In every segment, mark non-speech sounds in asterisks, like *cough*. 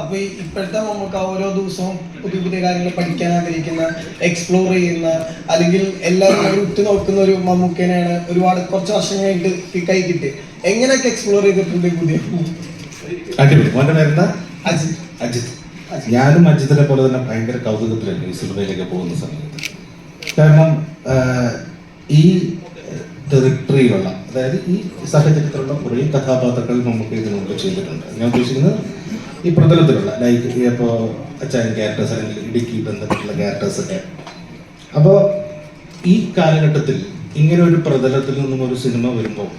അപ്പൊ ഇപ്പോഴത്തെ നമുക്ക് ഓരോ ദിവസവും പുതിയ പുതിയ കാര്യങ്ങൾ പഠിക്കാൻ ആഗ്രഹിക്കുന്ന എക്സ്പ്ലോർ ചെയ്യുന്ന അല്ലെങ്കിൽ എല്ലാവരും ഉറ്റു നോക്കുന്ന ഒരു മമ്മൂക്കനെയാണ് ഒരുപാട് കുറച്ച് വർഷങ്ങളായിട്ട് കൈ കിട്ടി എങ്ങനെയൊക്കെ എക്സ്പ്ലോർ ചെയ്തിട്ടുണ്ട് പുതിയ? അജിത്. ഞാനും അജിത്തിനെ പോലെ തന്നെ ഭയങ്കര കൗതുകത്തിലാണ് ഈ സിനിമയിലേക്ക് പോകുന്ന സമയത്ത്. കാരണം ഈ ടെറിട്ടറിയിലുള്ള അതായത് ഈ സാഹചര്യത്തിലുള്ള കുറേ കഥാപാത്രങ്ങൾ നമുക്ക് ഇതിനു മുമ്പ് ചെയ്തിട്ടുണ്ട്. ഞാൻ ഉദ്ദേശിക്കുന്നത് ഈ പ്രതലത്തിലുള്ള ലൈക്ക് ഇപ്പോൾ അച്ചായൻ ക്യാരക്ടേഴ്സ് അല്ലെങ്കിൽ ഇടുക്കി ബന്ധപ്പെട്ടുള്ള ക്യാരക്ടേഴ്സ് ഒക്കെ. അപ്പോൾ ഈ കാലഘട്ടത്തിൽ ഇങ്ങനെ ഒരു പ്രതലത്തിൽ നിന്നും ഒരു സിനിമ വരുമ്പോൾ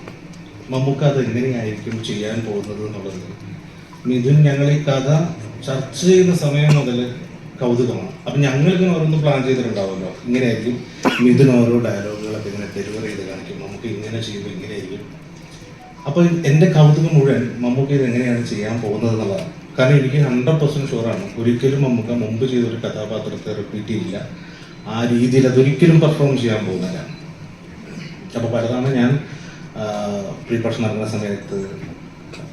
നമുക്ക് അത് എങ്ങനെയായിരിക്കും ചെയ്യാൻ പോകുന്നത് എന്നുള്ളത്? മിഥുൻ ഞങ്ങൾ ഈ കഥ ചർച്ച ചെയ്യുന്ന സമയം മുതൽ കൗതുകമാണ്. അപ്പം ഞങ്ങൾക്ക് ഓരോന്ന് പ്ലാൻ ചെയ്തിട്ടുണ്ടാവുമല്ലോ. ഇങ്ങനെയായിരിക്കും മിഥുൻ ഓരോ ഡയലോഗുകളൊക്കെ ഡെലിവർ ചെയ്ത് കാണിക്കും. നമുക്ക് ഇങ്ങനെ ചെയ്യുമ്പോൾ ഇങ്ങനെയായിരിക്കും അപ്പോൾ എന്റെ കൗതുകം മുഴുവൻ മമ്മൂക്ക ഇത് എങ്ങനെയാണ് ചെയ്യാൻ പോകുന്നത് എന്നുള്ളതാണ്. കാരണം എനിക്ക് ഹൺഡ്രഡ് പെർസെന്റ് ഷുവറാണ് ഒരിക്കലും മമ്മൂക്ക മുമ്പ് ചെയ്ത ഒരു കഥാപാത്രത്തെ റിപ്പീറ്റ് ചെയ്യില്ല. ആ രീതിയിൽ അതൊരിക്കലും പെർഫോം ചെയ്യാൻ പോകുന്നില്ല. അപ്പോൾ പലതാണ് ഞാൻ പ്രീ പ്രൊഡക്ഷൻ നടക്കുന്ന സമയത്ത്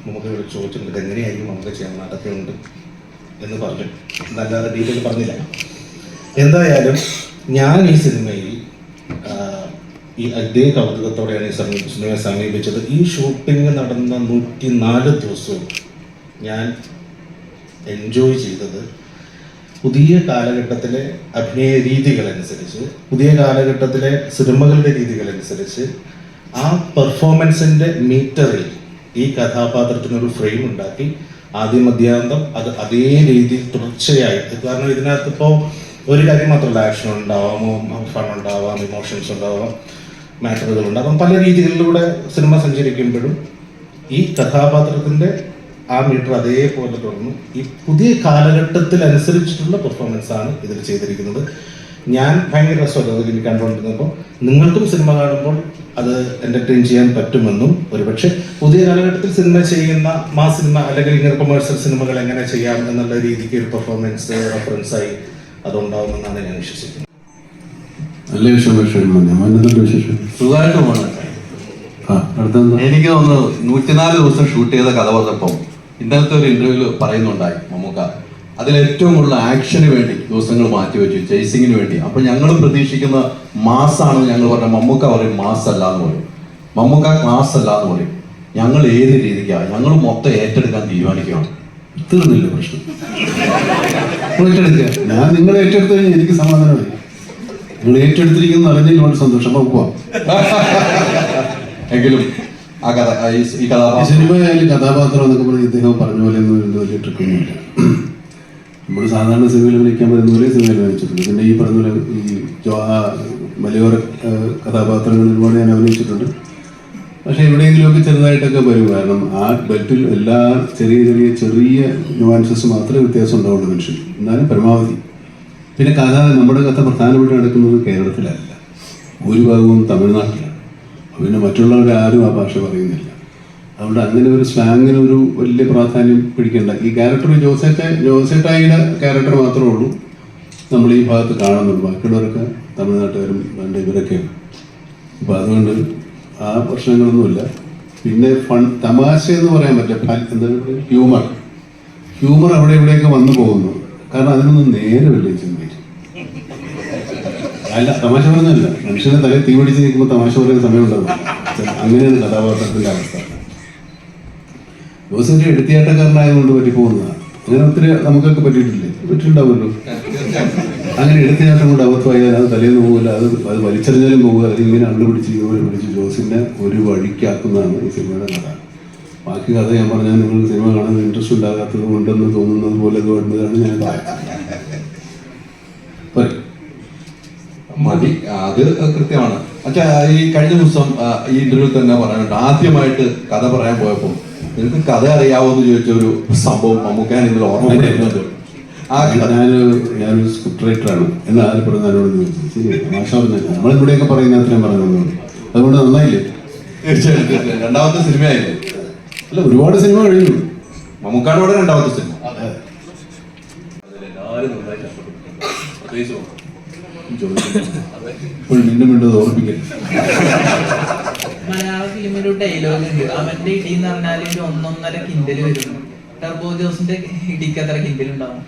നമുക്ക് ഇവിടെ ചോദിച്ചിട്ടുണ്ട് എങ്ങനെയായിരിക്കും നമുക്ക് ചെയ്യാൻ നാട്ടത്തിലുണ്ട് എന്ന് പറഞ്ഞു. എന്നല്ലാതെ ഡീറ്റെയിൽ പറഞ്ഞില്ല. എന്തായാലും ഞാൻ ഈ സിനിമയിൽ ഈ അതേ കൗതുകത്തോടെയാണ് ഈ സമീപിച്ചതിനെ സമീപിച്ചത്. ഈ ഷൂട്ടിംഗ് നടന്ന നൂറ്റി നാല് ദിവസവും ഞാൻ എൻജോയ് ചെയ്തത് പുതിയ കാലഘട്ടത്തിലെ അഭിനയ രീതികളനുസരിച്ച് പുതിയ കാലഘട്ടത്തിലെ സിനിമകളുടെ രീതികളനുസരിച്ച് ആ പെർഫോമൻസിന്റെ മീറ്ററിൽ ഈ കഥാപാത്രത്തിനൊരു ഫ്രെയിം ഉണ്ടാക്കി. ആദ്യം മധ്യാന്തം അത് അതേ രീതിയിൽ തുടർച്ചയായി കാരണം ഇതിനകത്ത് ഇപ്പോൾ ഒരു കാര്യം മാത്രമല്ല. ആക്ഷൻ ഉണ്ടാവാം ഫൺ ഉണ്ടാവാം ഇമോഷൻസ് ഉണ്ടാവാം. മാറ്ററുകൾ അപ്പം പല രീതികളിലൂടെ സിനിമ സഞ്ചരിക്കുമ്പോഴും ഈ കഥാപാത്രത്തിന്റെ ആ മീറ്റർ അതേപോലെ തുടർന്നു ഈ പുതിയ കാലഘട്ടത്തിൽ അനുസരിച്ചിട്ടുള്ള പെർഫോമൻസ് ആണ് ഇതിൽ ചെയ്തിരിക്കുന്നത്. ഞാൻ ഭയങ്കര രസമല്ല എനിക്ക് കണ്ടുകൊണ്ടിരുന്നപ്പോൾ നിങ്ങൾക്കും സിനിമ കാണുമ്പോൾ അത് എന്റർടൈൻ ചെയ്യാൻ പറ്റുമെന്നും ഒരുപക്ഷെ പുതിയ കാലഘട്ടത്തിൽ സിനിമ ചെയ്യുന്ന മാ സിനിമ അല്ലെങ്കിൽ ഇങ്ങനെ കൊമേഴ്സ്യൽ സിനിമകൾ എങ്ങനെ ചെയ്യാം എന്നുള്ള രീതിക്ക് ഒരു പെർഫോമൻസ് റെഫറൻസായി അതുണ്ടാവുമെന്നാണ് ഞാൻ വിശ്വസിക്കുന്നത്. നല്ല വിഷയം വിഷയം ഞാൻ എന്തുണ്ട് വിശേഷം? സുഖമായിട്ട് പോകണം ആ അടുത്തെന്താ? എനിക്ക് തോന്നുന്നു നൂറ്റിനാല് ദിവസം ഷൂട്ട് ചെയ്ത കഥ പറഞ്ഞപ്പം ഇന്നലത്തെ ഒരു ഇന്റർവ്യൂൽ പറയുന്നുണ്ടായി മമ്മൂക്ക. അതിൽ ഏറ്റവും കൂടുതൽ ആക്ഷന് വേണ്ടി ദിവസങ്ങൾ മാറ്റിവെച്ചു ചേസിങ്ങിന് വേണ്ടി. അപ്പൊ ഞങ്ങൾ പ്രതീക്ഷിക്കുന്ന മാസാണെന്ന് ഞങ്ങൾ പറഞ്ഞ മമ്മൂക്ക പറയും മാസ് അല്ല എന്ന് പറയും. മമ്മൂക്ക ക്ലാസ് അല്ല എന്ന് പറയും. ഞങ്ങൾ ഏത് രീതിക്കാണ് ഞങ്ങൾ മൊത്തം ഏറ്റെടുക്കാൻ തീരുമാനിക്കുകയാണ്. തീർന്നില്ല പ്രശ്നം. ഏറ്റെടുക്കുക ഞാൻ നിങ്ങൾ ഏറ്റെടുത്തു കഴിഞ്ഞാൽ എനിക്ക് സമാധാനമായി. നിങ്ങൾ ഏറ്റെടുത്തിരിക്കുന്ന അറിഞ്ഞതിൽ വളരെ സന്തോഷം. അപ്പൊ പോവാം. എങ്കിലും ആ കഥ ഈ- കഥാപാത്ര സിനിമയായാലും കഥാപാത്രം എന്നൊക്കെ പറഞ്ഞ് ഇദ്ദേഹം പറഞ്ഞ പോലെ ഒന്നും എന്ത് വലിയ ട്രിക്കൊന്നുമില്ല നമ്മൾ സാധാരണ സിനിമയിൽ വിളിക്കാൻ പറ്റുന്ന പോലെ സിനിമയിൽ അഭിനയിച്ചിട്ടുണ്ട് പിന്നെ ഈ പറഞ്ഞ പോലെ ഈ മലയോര കഥാപാത്രങ്ങൾ ഒരുപാട് ഞാൻ അഭിനയിച്ചിട്ടുണ്ട്. പക്ഷെ എവിടെയെങ്കിലുമൊക്കെ ചെറുതായിട്ടൊക്കെ വരും. കാരണം ആ ബെൽറ്റിൽ എല്ലാ ചെറിയ ചെറിയ ചെറിയ ന്യൂവാൻസസ് മാത്രമേ വ്യത്യാസം ഉണ്ടാവുള്ളൂ മനുഷ്യൻ എന്നാലും പരമാവധി. പിന്നെ കഥ നമ്മുടെ കഥ പ്രധാനമായിട്ട് നടക്കുന്നത് കേരളത്തിലല്ല. ഭൂരിഭാഗവും തമിഴ്നാട്ടിലാണ്. പിന്നെ മറ്റുള്ളവർ ആരും ആ ഭാഷ പറയുന്നില്ല. അതുകൊണ്ട് അങ്ങനെ ഒരു സ്ലാങ്ങിന് ഒരു വലിയ പ്രാധാന്യം പിടിക്കണ്ട. ഈ ക്യാരക്ടർ ജോസേറ്റ ജോസേട്ടായിയുടെ ക്യാരക്ടർ മാത്രമേ ഉള്ളൂ. നമ്മൾ ഈ ഭാഗത്ത് കാണുന്നുള്ളൂ ബാക്കിയുള്ളവരൊക്കെ തമിഴ്നാട്ടുകാരും വേണ്ട ഇവരൊക്കെയാണ്. അപ്പോൾ അതുകൊണ്ട് ആ പ്രശ്നങ്ങളൊന്നുമില്ല. പിന്നെ ഫൺ തമാശ എന്ന് പറയാൻ പറ്റില്ല. എന്താണ് ഹ്യൂമർ. ഹ്യൂമർ അവിടെ ഇവിടെയൊക്കെ വന്നു പോകുന്നു. കാരണം അതിനൊന്നും നേരമില്ല സിനിമയിൽ അല്ല തമാശ പറഞ്ഞല്ല മനുഷ്യനെ തല തീ പിടിച്ച് നിൽക്കുമ്പോൾ തമാശ പറയുന്ന സമയം ഉണ്ടാവും. അങ്ങനെയാണ് കഥാപാത്രത്തിന്റെ അവസ്ഥ. ജോസിന്റെ എടുത്തിയാട്ടക്കാരനായതുകൊണ്ട് പറ്റി പോകുന്നതാണ് അങ്ങനെ ഒത്തിരി നമുക്കൊക്കെ പറ്റിയിട്ടില്ലേ? പറ്റിയിട്ടുണ്ടാവുമല്ലോ. അങ്ങനെ എടുത്തിയാട്ടം കൊണ്ട് അബദ്ധമായാൽ അത് തലേന്ന് പോകില്ല അത് അത് വലിച്ചെറിഞ്ഞാലും പോകുക ഇങ്ങനെ അണ്ടുപിടിച്ച് ഇതുപോലെ പിടിച്ച് ജോസിനെ ഒരു വഴിക്കാക്കുന്നതാണ് ഈ സിനിമയുടെ കഥ ബാക്കി കഥ ഞാൻ പറഞ്ഞാൽ നിങ്ങൾ സിനിമ കാണാൻ ഇൻട്രസ്റ്റ് ഉണ്ടാകാത്തത് കൊണ്ടെന്ന് തോന്നുന്നത് പോലെ വേണ്ടതാണ് ഞാൻ മതി. അത് കൃത്യമാണ്. അച്ഛാ ഈ കഴിഞ്ഞ ദിവസം ഈ ഇന്റർവ്യൂ തന്നെ പറയാനുണ്ട് ആദ്യമായിട്ട് കഥ പറയാൻ പോയപ്പോൾ നിനക്ക് കഥ അറിയാവോ എന്ന് ചോദിച്ച ഒരു സംഭവം മമ്മൂക്കാൻ ഇതിൽ ഓർമ്മ വരുന്നുണ്ട്. ഞാൻ ഞാനൊരു സ്ക്രിപ്റ്റ് റൈറ്ററാണ് എന്ന് എന്നാലും പറഞ്ഞ എന്നോട് ചോദിച്ചു? നമ്മളിവിടെയൊക്കെ പറയുന്ന അത്രയും പറയുന്നുള്ളൂ അതുകൊണ്ട് നന്നായില്ലേ? തീർച്ചയായിട്ടും തീർച്ചയായും രണ്ടാമത്തെ സിനിമയായില്ലേ? അല്ല ഒരുപാട് സിനിമ കഴിഞ്ഞു. മമ്മൂക്കാട് കൂടെ രണ്ടാമത്തെ സിനിമ. ഇപ്പോൾ ഓർപ്പിക്കരുത് മലയാള ഫിലിമിൽ ഒരു ഡയലോഗ് ഉണ്ട്. അവന്റെ ഇടി എന്ന് പറഞ്ഞാൽ ഒരു ഒന്നൊന്നര കിൻഡൽ വരും. ടർബോ ജോസിന്റെ ഇടിക്ക് കിൻഡിൽ ഉണ്ടാവും.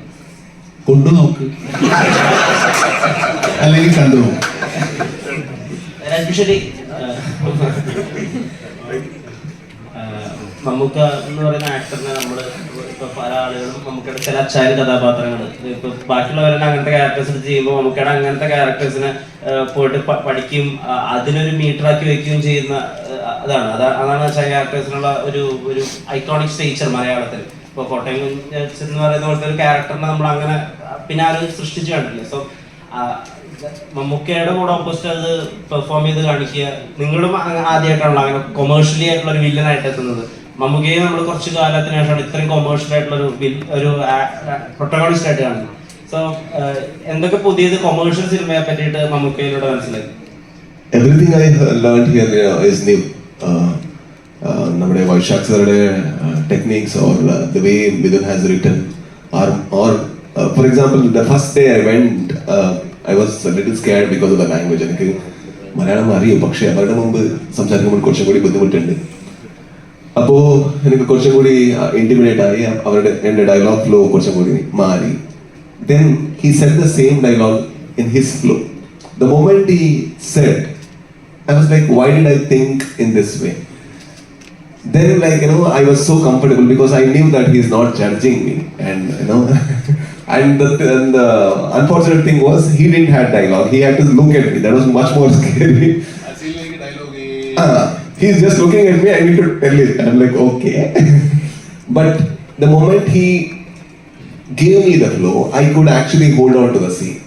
കൊണ്ടു നോക്ക്. അല്ലെങ്കിൽ കണ്ടു നോക്ക്. മമ്മൂക്ക എന്ന് പറയുന്ന ആക്ടറിനെ നമ്മൾ ഇപ്പൊ പല ആളുകളും മമ്മൂക്കയുടെ ചില അച്ചാര് കഥാപാത്രങ്ങൾ ഇപ്പൊ ബാക്കിയുള്ളവരെല്ലാം അങ്ങനത്തെ ക്യാരക്ടേഴ്സ് ചെയ്യുമ്പോൾ മമ്മൂക്കയുടെ അങ്ങനത്തെ ക്യാരക്ടേഴ്സിനെ പോയിട്ട് പഠിക്കും അതിനൊരു മീറ്ററാക്കി വെക്കുകയും ചെയ്യുന്ന അതാണ്. അതാ- അതാണ് ചില ക്യാരക്ടേഴ്സിനുള്ള ഒരു ഒരു ഐക്കോണിക് സ്റ്റേച്ചർ മലയാളത്തിൽ. ഇപ്പോൾ കോട്ടയം എന്ന് പറയുന്ന പോലത്തെ ഒരു ക്യാരക്ടറിനെ നമ്മൾ അങ്ങനെ പിന്നെ ആരും സൃഷ്ടിച്ചു കണ്ടില്ല സോ മമ്മൂക്കയുടെ കൂടെ ഓപ്പോസിറ്റ് അത് പെർഫോം ചെയ്ത് കാണിക്കുക. നിങ്ങളും ആദ്യമായിട്ടാണല്ലോ അങ്ങനെ കൊമേഴ്ഷ്യലി ആയിട്ടുള്ള ഒരു വില്ലനായിട്ട് എത്തുന്നത്. മമ്മൂക്കയെ നമ്മൾ കുറച്ച് കാലത്തിന് ശേഷമാണ് ഇത്രയും കൊമേഴ്ഷ്യൽ ആയിട്ടുള്ള ഒരു ഒരു ആയിട്ട് കാണുന്നത്. സോ എന്തൊക്കെ പുതിയത് കൊമേഴ്ഷ്യൽ സിനിമയെ പറ്റിയിട്ട് മമ്മൂക്കയിലൂടെ മനസ്സിലായി? Everything I learn here is new നമ്മുടെ Vaishakh സാറുടെ techniques or the way Mithun has written are or for example the first day I went I was little scared because of the language എനിക്ക് മലയാളം അറിയും പക്ഷേ അവരുടെ മുമ്പ് സംസാരിക്കുമ്പോൾ കുറച്ചും കൂടി ബുദ്ധിമുട്ടുണ്ട്. അപ്പോ എനിക്ക് കുറച്ചും കൂടി ഇന്റിമിഡേറ്റ് ആയി അവരുടെ എൻ്റെ ഡയലോഗ് ഫ്ലോ കുറച്ചും കൂടി മാറി then he said the same dialogue in his flow the moment he said I was like, why did I think in this way? Then, like, you know, I was so comfortable because I knew that he's not judging me. And, you know, *laughs* and the, and the unfortunate thing was he didn't have dialogue. He had to look at me. That was much more scary. *laughs* Ah, he's just looking at me, I need to tell it. I'm like, okay. *laughs* but the moment he gave me the flow, I could actually hold on to the scene.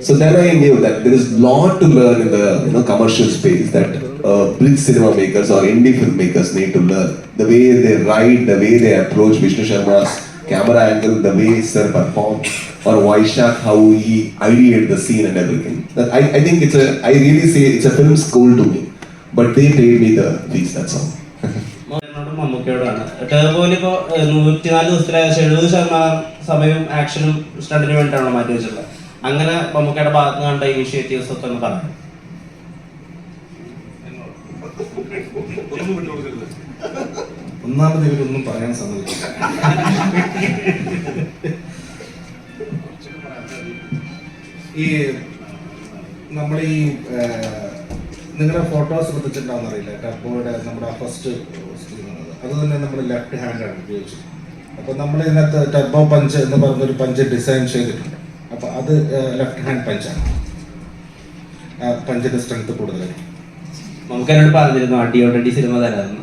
So then I knew that there is a lot to learn in the you know commercial space that uh, bridge cinema makers or indie filmmakers need to learn. The way they write, the way they approach Vishnu Sharma's camera angle, the way Sir performed, or Vaishak how he ideated the scene and everything. That I, I think it's a I really say it's a film school to me. But they paid me the fees that's all മോഹൻലാലിനോടും മമ്മൂക്കയോടാണ്. ടേബോയിൽ ഇപ്പോൾ നൂറ്റിനാല് ദിവസത്തിൽ ഏകദേശം എഴുപത് ശതമാനം സമയവും ആക്ഷനും സ്റ്റണ്ടിന് വേണ്ടിയിട്ടാണ് മാറ്റി വെച്ചിട്ടുള്ളത്? അങ്ങനെ മമ്മൂക്കയുടെ ഭാഗത്ത് നിന്ന് കണ്ട ഇനിഷ്യേറ്റീവ്സ് ഒക്കെ ഒന്ന് പറഞ്ഞു ഒന്നാമത് ഇവരൊന്നും പറയാൻ സമ്മതിക്കില്ല. ഈ നമ്മൾ ഈ നിങ്ങളുടെ ഫോട്ടോസ് ശ്രദ്ധിച്ചിട്ടുണ്ടാവും അറിയില്ല ടർബോയുടെ നമ്മുടെ ഫസ്റ്റ് അത്. തന്നെ നമ്മൾ ലെഫ്റ്റ് ഹാൻഡാണ് ഉപയോഗിച്ചത്. അപ്പോൾ നമ്മൾ ഇതിനകത്ത് ടർബോ പഞ്ച് എന്ന് പറഞ്ഞൊരു പഞ്ച് ഡിസൈൻ ചെയ്തിട്ടുണ്ട്. അപ്പോൾ അത് ലെഫ്റ്റ് ഹാൻഡ് പഞ്ചാണ് പഞ്ചിന്റെ സ്ട്രെങ്ത് കൂടുതലായിരിക്കും നമുക്ക് എന്നോട് പറഞ്ഞിരുന്നു അടിയോടടി സിനിമ തരാമെന്ന്.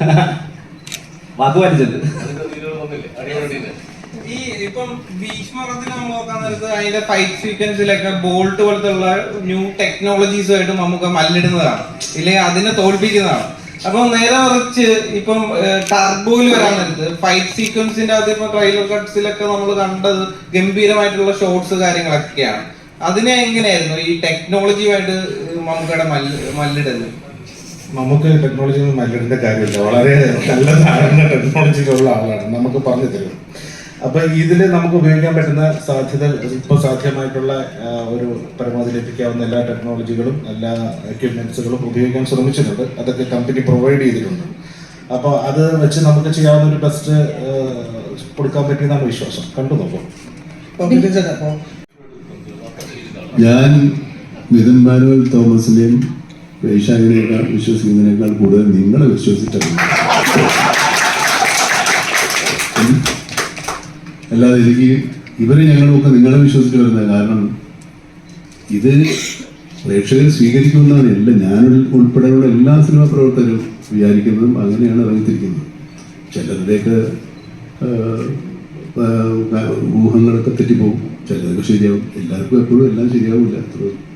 *laughs* വാക്ക് ഈ ഇപ്പം ഭീഷ്മറത്തിന് നമ്മൾ നോക്കാൻ നേരത്ത് അതിന്റെ ഫൈറ്റ് സീക്വൻസിലൊക്കെ ബോൾട്ട് പോലത്തെ ന്യൂ ടെക്നോളജീസുമായിട്ട് നമുക്ക് മല്ലിടുന്നതാണ്. ഇല്ലെങ്കിൽ അതിനെ തോൽപ്പിക്കുന്നതാണ്. അപ്പൊ നേരെ മറിച്ച് ഇപ്പം ടർബോയിൽ വരാൻ നേരത്ത് ഫൈറ്റ് സീക്വൻസിന്റെ അത് ഇപ്പൊ ട്രെയിലർ കട്ട്സിലൊക്കെ നമ്മൾ കണ്ടത് ഗംഭീരമായിട്ടുള്ള ഷോർട്സ് കാര്യങ്ങളൊക്കെയാണ്. അതിനെ എങ്ങനെയായിരുന്നു ഈ ടെക്നോളജിയുമായിട്ട് നമുക്കവിടെ മല്ല് മല്ലിടുന്നത്? നമുക്ക് ടെക്നോളജി മല്ലിടേണ്ട കാര്യമില്ല. വളരെ നല്ല ധാരണ ടെക്നോളജിയിലുള്ള ആളാണ്. നമുക്ക് പറഞ്ഞു തരും. അപ്പൊ ഇതിൽ നമുക്ക് ഉപയോഗിക്കാൻ പറ്റുന്ന സാധ്യത ഇപ്പോൾ സാധ്യമായിട്ടുള്ള ഒരു പരമാവധി ലഭിക്കാവുന്ന എല്ലാ ടെക്നോളജികളും എല്ലാ എക്യുപ്മെന്റ്സുകളും ഉപയോഗിക്കാൻ ശ്രമിച്ചിട്ടുണ്ട്. അതൊക്കെ കമ്പനി പ്രൊവൈഡ് ചെയ്തിട്ടുണ്ട്. അപ്പോൾ അത് വെച്ച് നമുക്ക് ചെയ്യാവുന്ന ഒരു ബെസ്റ്റ് കൊടുക്കാൻ പറ്റിയെന്നാണ് വിശ്വാസം. കണ്ടു നോക്കും. ഞാൻ മിഥുൻ മാനുവൽ തോമസിനെയും വൈശാഖിനെയൊക്കെ വിശ്വസിക്കുന്നതിനേക്കാൾ കൂടുതൽ നിങ്ങളെ വിശ്വസിച്ചിട്ടുണ്ട്. അല്ലാതെ എനിക്ക് ഇവരെ ഞങ്ങളുമൊക്കെ നിങ്ങളെ വിശ്വസിച്ചു വരുന്നത് കാരണം ഇത് പ്രേക്ഷകർ സ്വീകരിക്കുമെന്നാണ് എല്ലാ ഞാൻ ഉൾപ്പെടെയുള്ള എല്ലാ സിനിമാ പ്രവർത്തകരും വിചാരിക്കുന്നതും അങ്ങനെയാണ് ഇറങ്ങിത്തിരിക്കുന്നത് ചിലരുടെയൊക്കെ ഊഹങ്ങളൊക്കെ തെറ്റിപ്പോകും. ചിലതൊക്കെ ശരിയാവും. എല്ലാവർക്കും എപ്പോഴും എല്ലാം ശരിയാവില്ല. അത്രേ ഉള്ളൂ.